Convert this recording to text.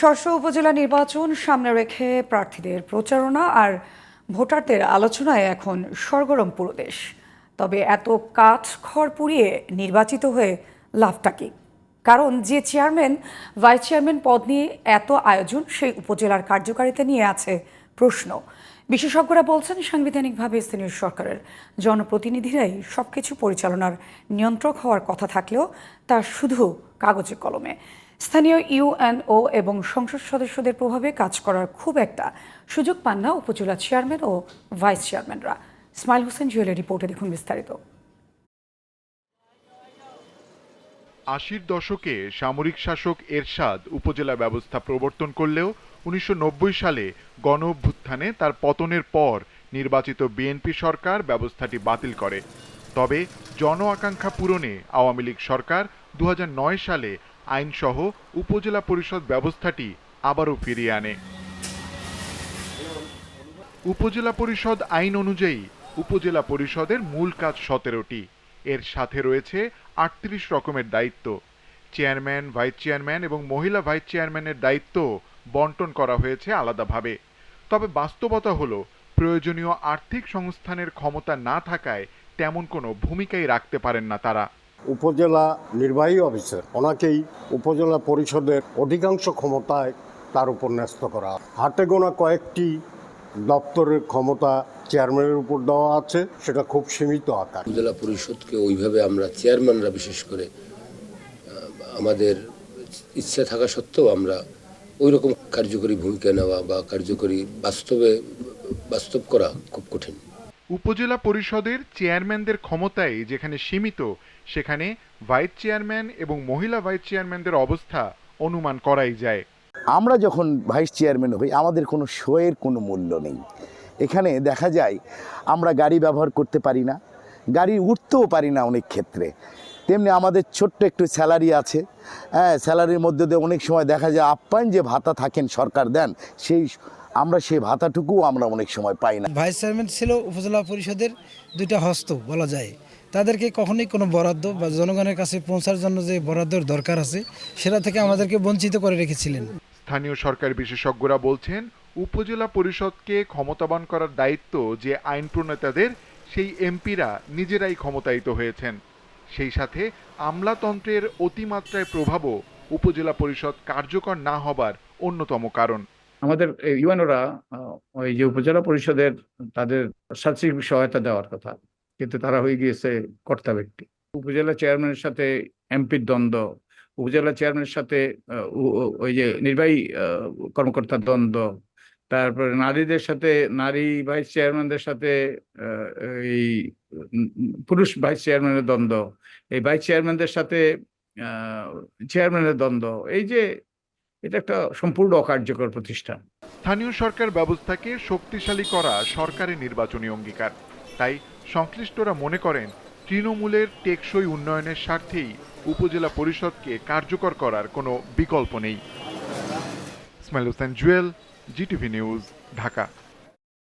শস্য উপজেলা নির্বাচন সামনে রেখে প্রার্থীদের প্রচারণা আর ভোটারদের আলোচনায় এখন সরগরম পুরো দেশ। তবে এত কাঠ খড় পুড়িয়ে নির্বাচিত হয়ে লাভটা কি? কারণ যে চেয়ারম্যান, ভাইস চেয়ারম্যান পদ নিয়ে এত আয়োজন, সেই উপজেলার কার্যকারিতা নিয়ে আছে প্রশ্ন। বিশেষজ্ঞরা বলছেন, সাংবিধানিকভাবে স্থানীয় সরকারের জনপ্রতিনিধিরাই সবকিছু পরিচালনার নিয়ন্ত্রক হওয়ার কথা থাকলেও তা শুধু কাগজে কলমে। স্থানীয় ইউএনও এবং সংসদ সদস্যদের প্রভাবে কাজ করার খুব একটা সুযোগ পান না উপজেলা চেয়ারম্যান ও ভাইস চেয়ারম্যানরা। স্মাইল হোসেন জুয়েলের রিপোর্টে দেখুন বিস্তারিত। আশির দশকে সামরিক শাসক এরশাদ উপজেলা ব্যবস্থা প্রবর্তন করলেও উনিশশো নব্বই সালে গণ অভ্যুত্থানে তার পতনের পর নির্বাচিত বিএনপি সরকার ব্যবস্থাটি বাতিল করে। তবে জন আকাঙ্ক্ষা পূরণে আওয়ামী লীগ সরকার দু হাজার নয় সালে আইনসহ উপজেলা পরিষদ ব্যবস্থাটি আবারও ফিরিয়ে আনে। উপজেলা পরিষদ আইন অনুযায়ী উপজেলা পরিষদের মূল কাজ সতেরোটি। এর সাথে রয়েছে আটত্রিশ রকমের দায়িত্ব। চেয়ারম্যান, ভাইস চেয়ারম্যান এবং মহিলা ভাইস চেয়ারম্যানের দায়িত্ব বন্টন করা হয়েছে আলাদাভাবে। তবে বাস্তবতা হলো, প্রয়োজনীয় আর্থিক সংস্থানের ক্ষমতা না থাকায় তেমন কোনো ভূমিকাই রাখতে পারেন না তারা। উপজেলা নির্বাহী অফিসার, ওনাকেই উপজেলা পরিষদের অধিকাংশ ক্ষমতায় তার উপর ন্যস্ত করা। হাতে গোনা কয়েকটি দপ্তরের ক্ষমতা চেয়ারম্যানের উপর দেওয়া আছে, সেটা খুব সীমিত আকার। উপজেলা পরিষদকে ওইভাবে আমরা চেয়ারম্যানরা বিশেষ করে আমাদের ইচ্ছে থাকা সত্ত্বেও আমরা ওই রকম কার্যকরী ভূমিকা নেওয়া বা কার্যকরী বাস্তবে, বাস্তব করা খুব কঠিন। উপজেলা পরিষদের চেয়ারম্যানদের ক্ষমতায় যেখানে সীমিত, সেখানে ভাইস চেয়ারম্যান এবং মহিলা ভাইস চেয়ারম্যানদের অবস্থা অনুমান করাই যায়। আমরা যখন ভাইস চেয়ারম্যান হই, আমাদের কোনো শোয়ের কোনো মূল্য নেই। এখানে দেখা যায়, আমরা গাড়ি ব্যবহার করতে পারি না, গাড়ি উঠতেও পারি না অনেক ক্ষেত্রে। তেমনি আমাদের ছোট্ট একটু স্যালারি আছে হ্যাঁ স্যালারির মধ্যে দিয়ে অনেক সময় দেখা যায়, আপ্যায়ন যে ভাতা থাকেন সরকার দেন, সেই আমরা সেই ভাতাটুকুও আমরা অনেক সময় পাই না। ভাইস চেয়ারম্যান ছিল উপজেলা পরিষদের দুইটা হস্ত বলা যায়। তাদেরকে কখনোই কোনো বরাদ্দ বা জনগণের কাছে পৌঁছার জন্য যে বরাদ্দর দরকার আছে সেটা থেকে আমাদেরকে বঞ্চিত করে রেখেছিলেন। স্থানীয় সরকার বিশেষজ্ঞরা বলছেন উপজেলা পরিষদকে ক্ষমতাবান করার দায়িত্ব যে আইন প্রণেতাদের সেই এমপিরা নিজেরাই ক্ষমতায়িত হয়েছেন। সেই সাথে আমলাতন্ত্রের অতিমাত্রায় প্রভাবও উপজেলা পরিষদ কার্যকর না হবার অন্যতম কারণ। আমাদের ইউএনওরা ওই যে উপজেলা পরিষদের তাদের সার্বিক সহায়তা দেওয়ার কথা। কিন্তু তারা হয়ে গিয়েছে কর্তা ব্যক্তি। উপজেলা চেয়ারম্যানের সাথে এমপির দ্বন্দ্ব, উপজেলা চেয়ারম্যানের সাথে ওই যে নির্বাহী কর্মকর্তার দ্বন্দ্ব, তারপরে নারীদের সাথে, নারী ভাইস চেয়ারম্যানদের সাথে এই পুরুষ ভাইস চেয়ারম্যানের দ্বন্দ্ব, এই ভাইস চেয়ারম্যানদের সাথে চেয়ারম্যানের দ্বন্দ্ব, এই যে এটা একটা সম্পূর্ণ অকার্যকর প্রতিষ্ঠান। স্থানীয় সরকার ব্যবস্থাকে শক্তিশালী করা সরকারের নির্বাচনী অঙ্গীকার। তাই সংশ্লিষ্টরা মনে করেন, তৃণমূলের টেকসই উন্নয়নের স্বার্থেই উপজেলা পরিষদকে কার্যকর করার কোনো বিকল্প নেই। Ismail Hossain Jewel, GTV news, Dhaka.